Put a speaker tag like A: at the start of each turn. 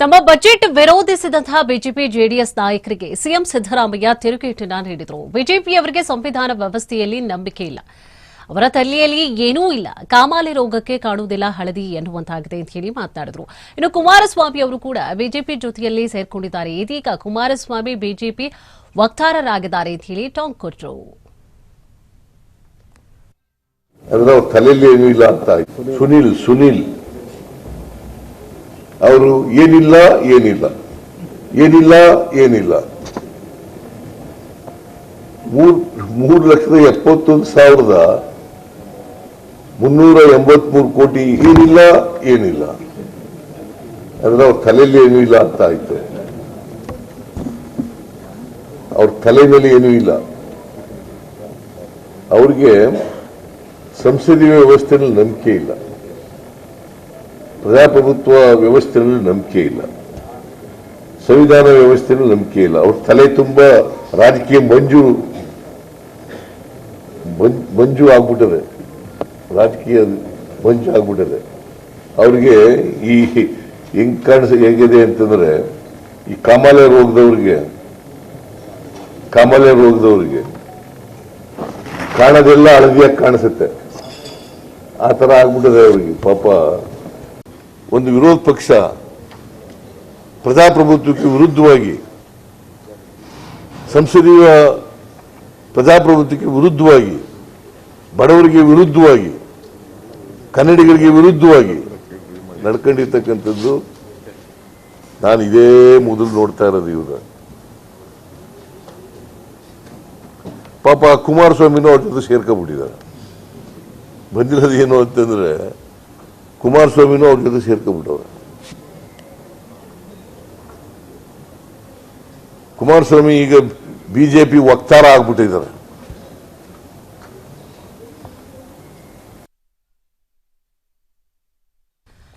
A: ತಮ್ಮ ಬಜೆಟ್ ವಿರೋಧಿಸಿದಂತಹ BJP JDS ನಾಯಕರಿಗೆ ಸಿಎಂ ಸಿದ್ದರಾಮಯ್ಯ ತಿರುಗೇಟನ್ನ ನೀಡಿದರು. ಬಿಜೆಪಿಯವರಿಗೆ ಸಂವಿಧಾನ ವ್ಯವಸ್ಥೆಯಲ್ಲಿ ನಂಬಿಕೆ ಇಲ್ಲ. ಅವರ ತಲೆಯಲ್ಲಿ ಏನೂ ಇಲ್ಲ. ಕಾಮಾಲೆ ರೋಗಕ್ಕೆ ಕಾಣುವುದಿಲ್ಲ, ಹಳದಿ ಎನ್ನುವಂತಾಗಿದೆ ಅಂತ ಹೇಳಿ ಮಾತನಾಡಿದರು. ಇನ್ನು ಕುಮಾರಸ್ವಾಮಿ ಅವರು ಕೂಡ ಬಿಜೆಪಿ ಜೊತೆಯಲ್ಲಿ ಸೇರ್ಕೊಂಡಿದ್ದಾರೆ. ಇದೀಗ ಕುಮಾರಸ್ವಾಮಿ ಬಿಜೆಪಿ ವಕ್ತಾರರಾಗಿದ್ದಾರೆ ಅಂತ ಹೇಳಿ ಟಾಂಗ್ ಕೊಟ್ಟರು
B: ಸುನಿಲ್ ಸುನಿಲ್. ಅವರು ಏನಿಲ್ಲ ಏನಿಲ್ಲ. ಏನಿಲ್ಲ ಏನಿಲ್ಲ. ಮೂರ್ ಲಕ್ಷದ ಎಪ್ಪತ್ತೊಂದು ಸಾವಿರದ ಮುನ್ನೂರ ಎಂಬತ್ಮೂರು ಕೋಟಿ ಏನಿಲ್ಲ ಏನಿಲ್ಲ. ಅಂದ್ರೆ ಅವ್ರ ತಲೆಯಲ್ಲಿ ಏನೂ ಇಲ್ಲ ಅಂತ ಆಯ್ತು. ಅವ್ರ ತಲೆ ಮೇಲೆ ಏನೂ ಇಲ್ಲ. ಅವ್ರಿಗೆ ಸಂಸದೀಯ ವ್ಯವಸ್ಥೆಯಲ್ಲಿ ನಂಬಿಕೆ ಇಲ್ಲ. ಪ್ರಜಾಪ್ರಭುತ್ವ ವ್ಯವಸ್ಥೆಯಲ್ಲಿ ನಂಬಿಕೆ ಇಲ್ಲ. ಸಂವಿಧಾನ ವ್ಯವಸ್ಥೆಯಲ್ಲಿ ನಂಬಿಕೆ ಇಲ್ಲ. ಅವ್ರ ತಲೆ ತುಂಬ ರಾಜಕೀಯ ಮಂಜು ಮಂಜು ಆಗ್ಬಿಟ್ಟದೆ. ರಾಜಕೀಯ ಮಂಜು ಆಗ್ಬಿಟ್ಟದೆ. ಅವ್ರಿಗೆ ಈ ಹೆಂಗ್ ಕಾಣಿಸ, ಹೇಗಿದೆ ಅಂತಂದ್ರೆ, ಈ ಕಾಮಾಲೆ ರೋಗದವ್ರಿಗೆ ಕಾಮಾಲೆ ರೋಗದವ್ರಿಗೆ ಕಾಣೋದೆಲ್ಲ ಹಳದಿಯಾಗಿ ಕಾಣಿಸುತ್ತೆ. ಆ ಥರ ಆಗ್ಬಿಟ್ಟಿದೆ ಅವ್ರಿಗೆ ಪಾಪ. ಒಂದು ವಿರೋಧ ಪಕ್ಷ ಪ್ರಜಾಪ್ರಭುತ್ವಕ್ಕೆ ವಿರುದ್ಧವಾಗಿ, ಸಂಸದೀಯ ಪ್ರಜಾಪ್ರಭುತ್ವಕ್ಕೆ ವಿರುದ್ಧವಾಗಿ, ಬಡವರಿಗೆ ವಿರುದ್ಧವಾಗಿ, ಕನ್ನಡಿಗರಿಗೆ ವಿರುದ್ಧವಾಗಿ ನಡ್ಕೊಂಡಿರ್ತಕ್ಕಂಥದ್ದು ನಾನು ಇದೇ ಮೊದಲು ನೋಡ್ತಾ ಇರೋದು ಇವ್ರ ಪಾಪ ಕುಮಾರಸ್ವಾಮಿನೂ ಅವ್ರ ಜೊತೆ ಸೇರ್ಕೊಂಡ್ಬಿಟ್ಟಿದ್ದಾರೆ. ಬಂದಿರೋದು ಏನು ಅಂತಂದ್ರೆ ಕುಮಾರಸ್ವಾಮಿನೂ ಅವ್ರ ಜೊತೆ ಸೇರ್ಕೊಂಡ್ಬಿಟ್ಟವ್ರೆ. ಕುಮಾರಸ್ವಾಮಿ ಈಗ ಬಿಜೆಪಿ ವಕ್ತಾರ ಆಗ್ಬಿಟ್ಟಿದ್ದಾರೆ.